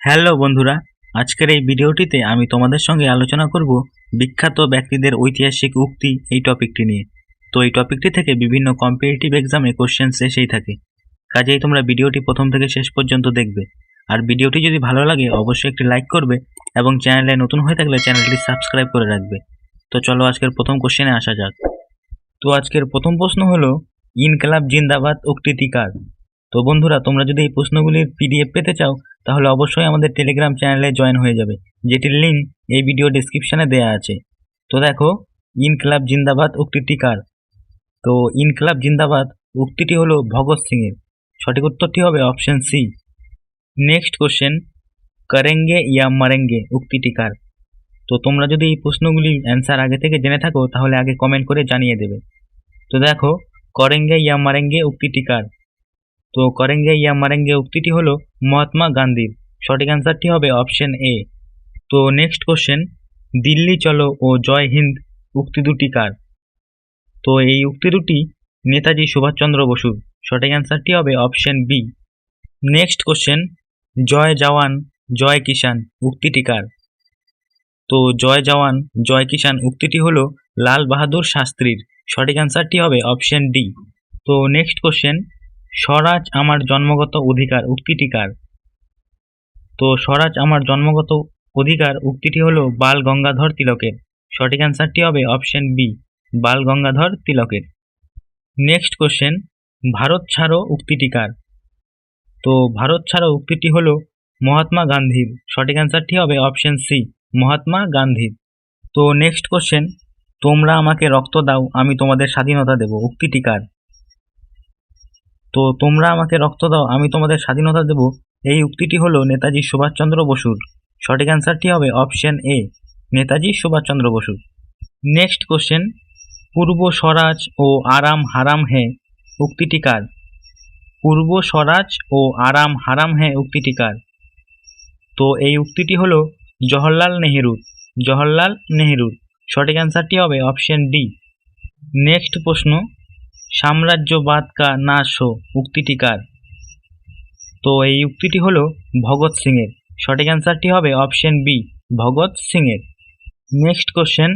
Hello বন্ধুরা, আজকের এই ভিডিওটিতে আমি তোমাদের সঙ্গে আলোচনা করব বিখ্যাত ব্যক্তিদের ঐতিহাসিক উক্তি এই টপিকটি নিয়ে। তো এই টপিকটি থেকে বিভিন্ন কম্পিটিটিভ এক্সামে কোশ্চেন্স এসেই থাকে। কাজেই তোমরা ভিডিওটি প্রথম থেকে শেষ পর্যন্ত দেখবে। আর ভিডিওটি যদি ভালো লাগে, অবশ্যই একটি লাইক করবে এবং চ্যানেলে নতুন হয়ে থাকলে চ্যানেলটি সাবস্ক্রাইব করে রাখবে। তো চলো আজকের প্রথম কোশ্চেনে আসা যাক। তো আজকের প্রথম প্রশ্ন হলো, ইনকলাব জিন্দাবাদ উক্তিটি কার? তো বন্ধুরা, তোমরা যদি এই প্রশ্নগুলির পিডিএফ পেতে চাও, তাহলে অবশ্যই আমাদের টেলিগ্রাম চ্যানেলে জয়েন হয়ে যাবে, যেটির লিঙ্ক এই ভিডিও ডিসক্রিপশানে দেওয়া আছে। তো দেখো, ইনকলাব জিন্দাবাদ উক্তিটি কার? তো ইনকলাব জিন্দাবাদ উক্তিটি হলো ভগৎ সিংয়ের। সঠিক উত্তরটি হবে অপশন সি নেক্সট কোশ্চেন করেঙ্গে ইয়া মারেঙ্গে উক্তিটি কার? তো তোমরা যদি এই প্রশ্নগুলি অ্যান্সার আগে থেকে জেনে থাকো, তাহলে আগে কমেন্ট করে জানিয়ে দেবে। তো দেখো, করেঙ্গে ইয়া মারেঙ্গে উক্তিটি কার? তো করেঙ্গে ইয়া মারেঙ্গে উক্তিটি হলো মহাত্মা গান্ধীর সঠিক অ্যান্সারটি হবে অপশন এ তো নেক্সট কোশ্চেন দিল্লি চলো ও জয় হিন্দ উক্তি দুটি কার? তো এই উক্তি দুটি নেতাজি সুভাষচন্দ্র বসুর। সঠিক অ্যান্সারটি হবে অপশন বি নেক্সট কোশ্চেন জয় জওয়ান, জয় কিষান উক্তিটি কার? তো জয় জওয়ান, জয় কিষান উক্তিটি হলো লাল বাহাদুর শাস্ত্রীর। সঠিক অ্যান্সারটি হবে অপশন ডি তো নেক্সট কোশ্চেন স্বরাজ আমার জন্মগত অধিকার উক্তিটি কার? তো স্বরাজ আমার জন্মগত অধিকার উক্তিটি হলো বাল গঙ্গাধর তিলকের। সঠিক অ্যান্সারটি হবে অপশন বি, বাল গঙ্গাধর তিলকের। নেক্সট কোশ্চেন, ভারত ছাড়ো উক্তিটি কার? তো ভারত ছাড়ো উক্তিটি হলো মহাত্মা গান্ধীর। সঠিক অ্যান্সারটি হবে অপশন সি, মহাত্মা গান্ধীর। তো নেক্সট কোশ্চেন, তোমরা আমাকে রক্ত দাও, আমি তোমাদের স্বাধীনতা দেব। উক্তিটি কার? তো তোমরা আমাকে রক্ত দাও, আমি তোমাদের স্বাধীনতা দেব। এই উক্তিটি হলো নেতাজি সুভাষচন্দ্র বসুর। সঠিক অ্যান্সারটি হবে option A Netaji Subhash Chandra Bose next question পূর্ব স্বরাজ ও আরাম হারাম হে, উক্তিটি কার? পূর্ব স্বরাজ ও আরাম হারাম হে, উক্তিটি কার? তো এই উক্তিটি হলো জওহরলাল নেহেরুর জওহরলাল নেহেরুর। সঠিক অ্যান্সারটি হবে অপশন ডি নেক্সট প্রশ্ন সাম্রাজ্যবাদ কা নাশ হো উক্তিটি কার? তো এই উক্তিটি হলো ভগৎ সিংয়ের। সঠিক অ্যান্সারটি হবে অপশন বি ভগৎ সিংয়ের। নেক্সট কোশ্চেন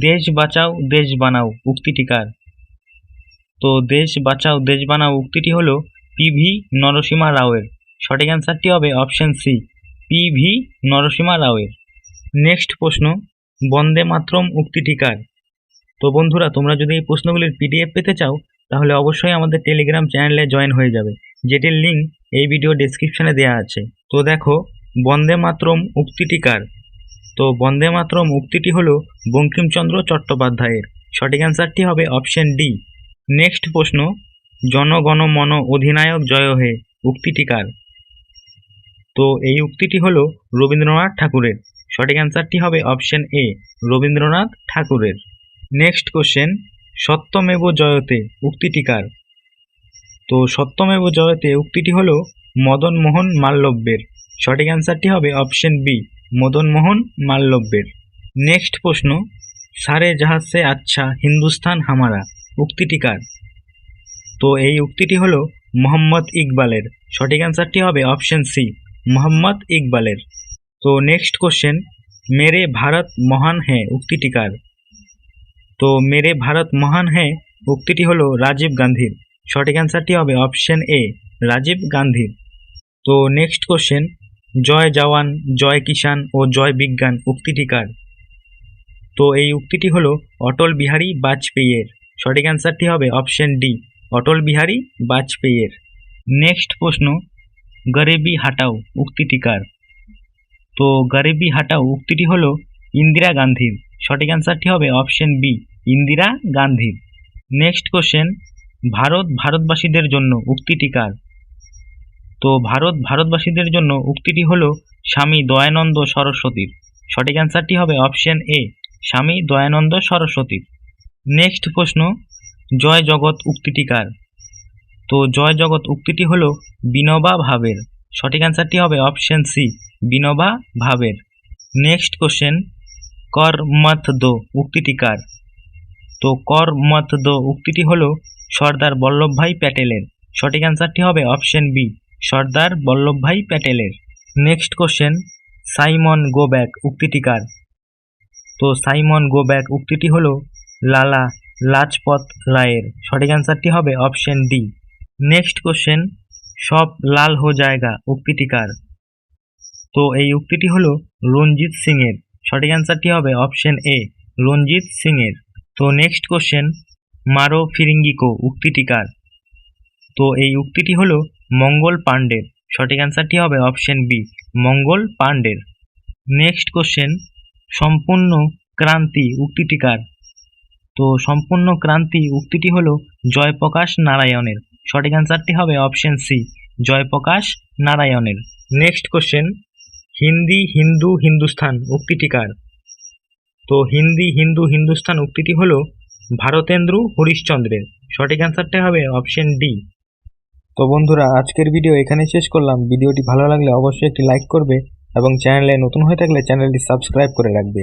দেশ বাঁচাও, দেশ বানাও, উক্তিটি কার? তো দেশ বাঁচাও, দেশ বানাও, উক্তিটি হলো পিভি নরসিমা রাওয়ের। সঠিক অ্যান্সারটি হবে option C P V Narasimha রাওয়ের। Next প্রশ্ন, বন্দে মাতরম উক্তিটি কার? তো বন্ধুরা, তোমরা যদি এই প্রশ্নগুলির পিডিএফ পেতে চাও তাহলে অবশ্যই আমাদের টেলিগ্রাম চ্যানেলে জয়েন হয়ে যাবে। যেটির লিঙ্ক এই ভিডিও ডেসক্রিপশনে দেওয়া আছে। তো দেখো, বন্দে মাতরম উক্তিটি কার? তো বন্দে মাতরম উক্তিটি হল বঙ্কিমচন্দ্র চট্টোপাধ্যায়ের। সঠিক অ্যান্সারটি হবে অপশন ডি নেক্সট প্রশ্ন, জনগণ মন অধিনায়ক জয় হে উক্তিটি কার? তো এই উক্তিটি হলো রবীন্দ্রনাথ ঠাকুরের। সঠিক অ্যান্সারটি হবে অপশন এ রবীন্দ্রনাথ ঠাকুরের। নেক্সট কোশ্চেন সত্যমেব জয়তে উক্তিটি কার? তো সত্যমেব জয়তে উক্তিটি হলো মদন মোহন মাল্লব্যের সঠিক অ্যান্সারটি হবে অপশন বি মদন মোহন মাল্লব্যের নেক্সট প্রশ্ন, সারে জাহাজ আচ্ছা হিন্দুস্তান হামারা, উক্তিটি কার? তো এই উক্তিটি হলো মোহাম্মদ ইকবালের। সঠিক অ্যান্সারটি হবে অপশন সি, মোহাম্মদ ইকবালের। তো নেক্সট কোশ্চেন, মেরে ভারত মহান হ্যাঁ উক্তিটি কার? তো মেরে ভারত মহান হ্যাঁ উক্তিটি হলো রাজীব গান্ধীর। সঠিক অ্যান্সারটি হবে অপশন এ রাজীব গান্ধীর। তো নেক্সট কোশ্চেন জয় জওয়ান, জয় কিষান ও জয় বিজ্ঞান উক্তিটি কার? তো এই উক্তিটি হলো অটল বিহারী বাজপেয়ীর। সঠিক অ্যান্সারটি হবে অপশন ডি অটল বিহারী বাজপেয়ীর। নেক্সট প্রশ্ন, গরিবি হাটাও উক্তিটি কার? তো গরিবি হাটাও উক্তিটি হলো ইন্দিরা গান্ধীর। সঠিক অ্যান্সারটি হবে অপশন বি ইন্দিরা গান্ধীর নেক্সট কোশ্চেন ভারত ভারতবাসীদের জন্য উক্তিটি কার? তো ভারত ভারতবাসীদের জন্য উক্তিটি হলো স্বামী দয়ানন্দ সরস্বতীর। সঠিক অ্যান্সারটি হবে অপশন এ স্বামী দয়ানন্দ সরস্বতীর। নেক্সট প্রশ্ন, জয় জগৎ উক্তিটি কার? তো জয় জগৎ উক্তিটি হলো বিনোবা ভাবের। সঠিক অ্যান্সারটি হবে অপশন সি বিনোবা ভাবের। নেক্সট কোশ্চেন কর মত দো উক্তিটি কার? তো কর মত দো উক্তিটি হলো সর্দার বল্লভভাই প্যাটেলের। সঠিক অ্যান্সারটি হবে অপশন বি, সর্দার বল্লভভাই প্যাটেলের। Next question, Simon go back উক্তিটি কার? তো সাইমন গো ব্যাক উক্তিটি হলো লালা লাজপত রায়ের। সঠিক অ্যান্সারটি হবে অপশন ডি। নেক্সট কোশ্চেন, সব লাল হো জায়গা উক্তিটি কার? তো এই উক্তিটি হলো রঞ্জিত সিং এর সঠিক অ্যান্সারটি হবে? অপশন এ রঞ্জিত সিং এর তো নেক্সট কোশ্চেন মারো ফিরিঙ্গিকো উক্তিটি কার তো এই উক্তিটি হলো মঙ্গল পাণ্ডের। সঠিক অ্যান্সারটি হবে? অপশন বি মঙ্গল পাণ্ডের। নেক্সট কোশ্চেন সম্পূর্ণ ক্রান্তি উক্তিটি কার তো সম্পূর্ণ ক্রান্তি উক্তিটি হলো জয়প্রকাশ নারায়ণের। সঠিক অ্যান্সারটি হবে অপশন সি জয়প্রকাশ নারায়ণের। নেক্সট কোশ্চেন হিন্দি, হিন্দু, হিন্দুস্থান উক্তিটি কার তো হিন্দি, হিন্দু, হিন্দুস্থান উক্তিটি হল ভারতেন্দ্র হরিশ্চন্দ্রের। সঠিক অ্যান্সারটা হবে অপশন ডি তো বন্ধুরা, আজকের ভিডিও এখানে শেষ করলাম। ভিডিওটি ভালো লাগলে অবশ্যই একটি লাইক করবে এবং চ্যানেলে নতুন হয়ে থাকলে চ্যানেলটি সাবস্ক্রাইব করে রাখবে।